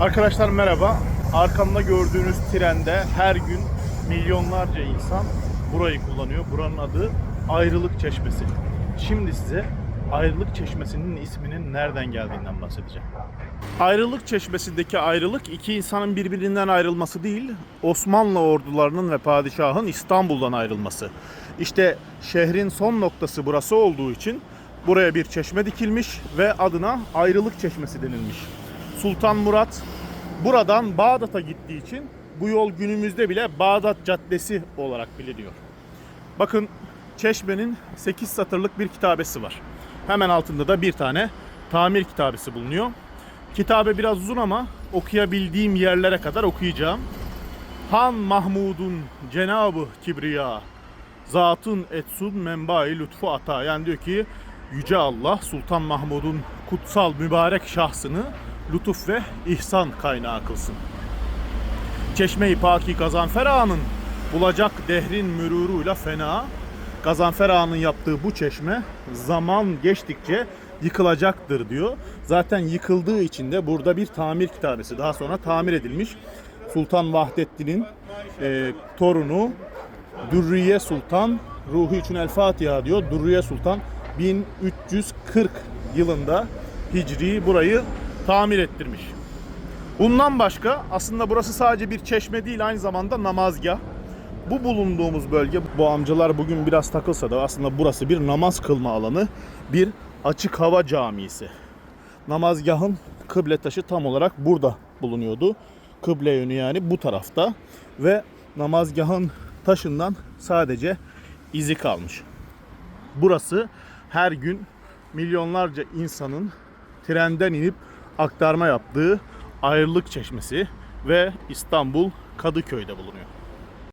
Arkadaşlar merhaba. Arkamda gördüğünüz trende her gün milyonlarca insan burayı kullanıyor. Buranın adı Ayrılık Çeşmesi. Şimdi size Ayrılık Çeşmesi'nin isminin nereden geldiğinden bahsedeceğim. Ayrılık Çeşmesi'ndeki ayrılık iki insanın birbirinden ayrılması değil, Osmanlı ordularının ve padişahın İstanbul'dan ayrılması. İşte şehrin son noktası burası olduğu için buraya bir çeşme dikilmiş ve adına Ayrılık Çeşmesi denilmiş. Sultan Murat buradan Bağdat'a gittiği için bu yol günümüzde bile Bağdat Caddesi olarak biliniyor. Bakın Çeşme'nin 8 satırlık bir kitabesi var. Hemen altında da bir tane tamir kitabesi bulunuyor. Kitabe biraz uzun ama okuyabildiğim yerlere kadar okuyacağım. Han Mahmud'un Cenabı Kibriya Zatın etsun menbai lütfu ata. Yani diyor ki Yüce Allah Sultan Mahmud'un kutsal mübarek şahsını lütuf ve ihsan kaynağı kılsın. Çeşme-i Paki Gazanfer Ağa'nın bulacak dehrin müruruyla fena. Gazanfer Ağa'nın yaptığı bu çeşme zaman geçtikçe yıkılacaktır diyor. Zaten yıkıldığı için de burada bir tamir kitabesi daha sonra tamir edilmiş. Sultan Vahdettin'in e, torunu Dürriye Sultan ruhu için El Fatiha diyor. Dürriye Sultan 1340 yılında Hicri burayı tamir ettirmiş. Bundan başka aslında burası sadece bir çeşme değil aynı zamanda namazgah. Bu bulunduğumuz bölge bu amcalar bugün biraz takılsa da aslında burası bir namaz kılma alanı, bir açık hava camisi. Namazgahın kıble taşı tam olarak burada bulunuyordu. Kıble yönü yani bu tarafta ve namazgahın taşından sadece izi kalmış. Burası her gün milyonlarca insanın trenden inip aktarma yaptığı ayrılık çeşmesi ve İstanbul Kadıköy'de bulunuyor.